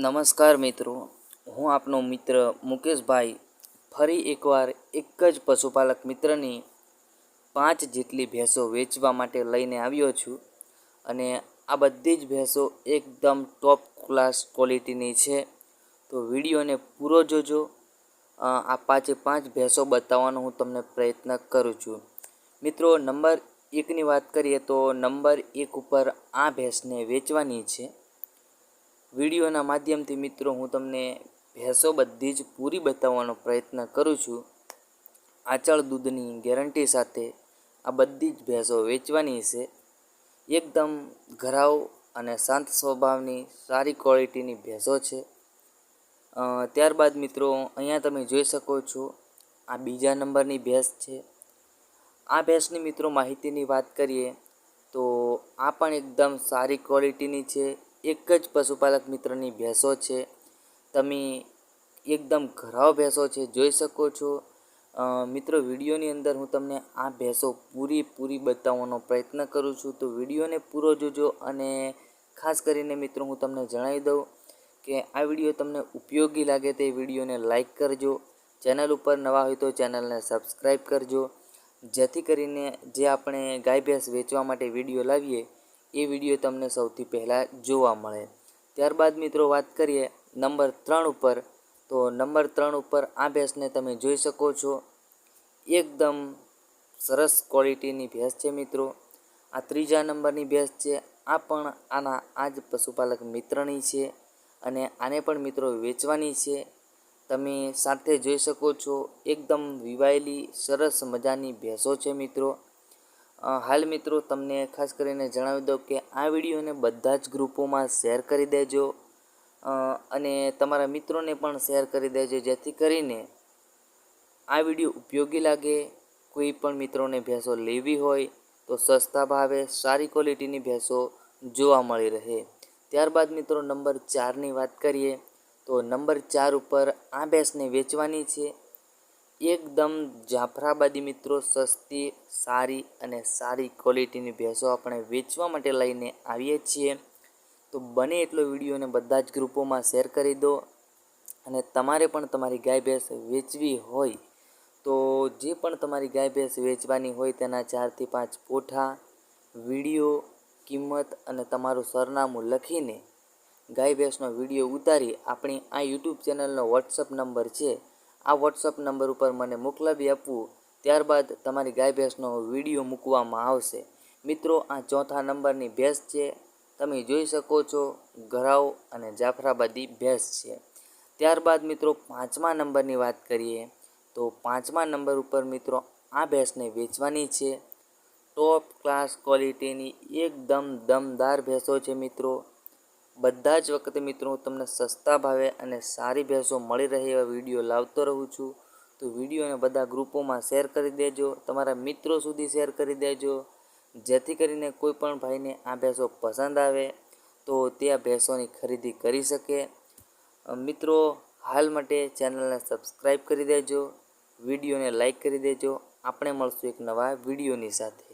નમસ્કાર મિત્રો, હું આપનો મિત્ર મુકેશભાઈ. ફરી એકવાર એક જ પશુપાલક મિત્રની પાંચ જેટલી ભેંસો વેચવા માટે લઈને આવ્યો છું અને આ બધી જ ભેંસો એકદમ ટોપ ક્લાસ ક્વોલિટીની છે. તો વિડીયોને પૂરો જોજો. આ પાંચે પાંચ ભેંસો બતાવવાનો હું તમને પ્રયત્ન કરું છું. મિત્રો, નંબર એકની વાત કરીએ તો નંબર એક ઉપર આ ભેંસને વેચવાની છે. વિડીયોના માધ્યમથી મિત્રો હું તમને ભેંસો બધી જ પૂરી બતાવવાનો પ્રયત્ન કરું છું. આચળ દૂધની ગેરંટી સાથે આ બધી જ ભેંસો વેચવાની છે. એકદમ ઘરાવ અને શાંત સ્વભાવની સારી ક્વોલિટીની ભેંસો છે. ત્યારબાદ મિત્રો અહીંયા તમે જોઈ શકો છો, આ બીજા નંબરની ભેંસ છે. આ ભેંસની મિત્રો માહિતીની વાત કરીએ તો આ પણ એકદમ સારી ક્વોલિટીની છે. એક જ પશુપાલક મિત્રની ભેંસો છે. તમે એકદમ ઘરાવ ભેંસો છે, જોઈ શકો છો. મિત્રો, વિડીયોની અંદર હું તમને આ ભેંસો પૂરી પૂરી બતાવવાનો પ્રયત્ન કરું છું. તો વિડીયોને પૂરો જોજો અને ખાસ કરીને મિત્રો, હું તમને જણાવી દઉં કે આ વીડિયો તમને ઉપયોગી લાગે તે વિડીયોને લાઇક કરજો. ચેનલ ઉપર નવા હોય તો ચેનલને સબસ્ક્રાઈબ કરજો. જેથી કરીને જે આપણે ગાય ભેંસ વેચવા માટે વીડિયો લાવીએ એ વીડિયો તમને સૌથી પહેલાં જોવા મળે. ત્યારબાદ મિત્રો વાત કરીએ નંબર ત્રણ ઉપર. તો નંબર ત્રણ ઉપર આ ભેંસને તમે જોઈ શકો છો. એકદમ સરસ ક્વોલિટીની ભેંસ છે મિત્રો. આ ત્રીજા નંબરની ભેંસ છે. આ પણ આના આ જ પશુપાલક મિત્રની છે અને આને પણ મિત્રો વેચવાની છે. તમે સાથે જોઈ શકો છો. એકદમ વિવાયેલી સરસ મજાની ભેંસો છે મિત્રો. હાલ મિત્રો તમને ખાસ કરીને જણાવી દઉં કે આ વિડીયોને બધા જ ગ્રુપોમાં શેર કરી દેજો. અને તમારા મિત્રોને પણ શેર કરી દેજો, જેથી કરીને આ વીડિયો ઉપયોગી લાગે. કોઈ પણ મિત્રોને ભેંસો લેવી હોય તો સસ્તા ભાવે, સારી ક્વોલિટીની ભેંસો જોવા મળી રહે. ત્યારબાદ મિત્રો નંબર ચારની વાત કરીએ, તો નંબર ચાર ઉપર આ ભેંસને વેચવાની છે. એકદમ જાફરાબાદી મિત્રો, સસ્તી, સારી અને સારી ક્વોલિટીની ભેંસો આપણે વેચવા માટે લઈને આવીએ છીએ. તો બને એટલો વિડીયોને બધા જ ગ્રુપોમાં શેર કરી દો અને તમારે પણ તમારી ગાય ભેંસ વેચવી હોય તો જે પણ તમારી ગાય ભેંસ વેચવાની હોય તેના ચારથી પાંચ પોઠા વીડિયો કિંમત અને તમારું સરનામું લખીને ગાય ભેંસનો વીડિયો ઉતારી આપણી આ યુટ્યુબ ચેનલનો વોટ્સઅપ નંબર છે આ વોટ્સઅપ નંબર ઉપર મને મોકલાવી આપવું, ત્યારબાદ તમારી ગાય ભેંસનો વીડિયો મૂકવામાં આવશે. મિત્રો, આ ચોથા નંબરની ભેંસ છે. તમે જોઈ શકો છો, ઘરાવ અને જાફરાબાદી ભેંસ છે. ત્યારબાદ મિત્રો, પાંચમા નંબરની વાત કરીએ, તો પાંચમા નંબર ઉપર મિત્રો, આ ભેંસને વેચવાની છે. ટોપ ક્લાસ ક્વોલિટીની એકદમ દમદાર ભેંસો છે મિત્રો. બધા જ વખતે મિત્રો હું તમને સસ્તા ભાવે અને સારી ભેંસો મળી રહે એવા વીડિયો લાવતો રહું છું. તો વિડીયોને બધા ગ્રુપોમાં શેર કરી દેજો, તમારા મિત્રો સુધી શેર કરી દેજો. જેથી કરીને કોઈ પણ ભાઈને આ ભેંસો પસંદ આવે તો તે આ ભેંસોની ખરીદી કરી શકે. મિત્રો, હાલ માટે ચેનલને સબસ્ક્રાઈબ કરી દેજો, વિડીયોને લાઈક કરી દેજો. આપણે મળશું એક નવા વિડીયોની સાથે.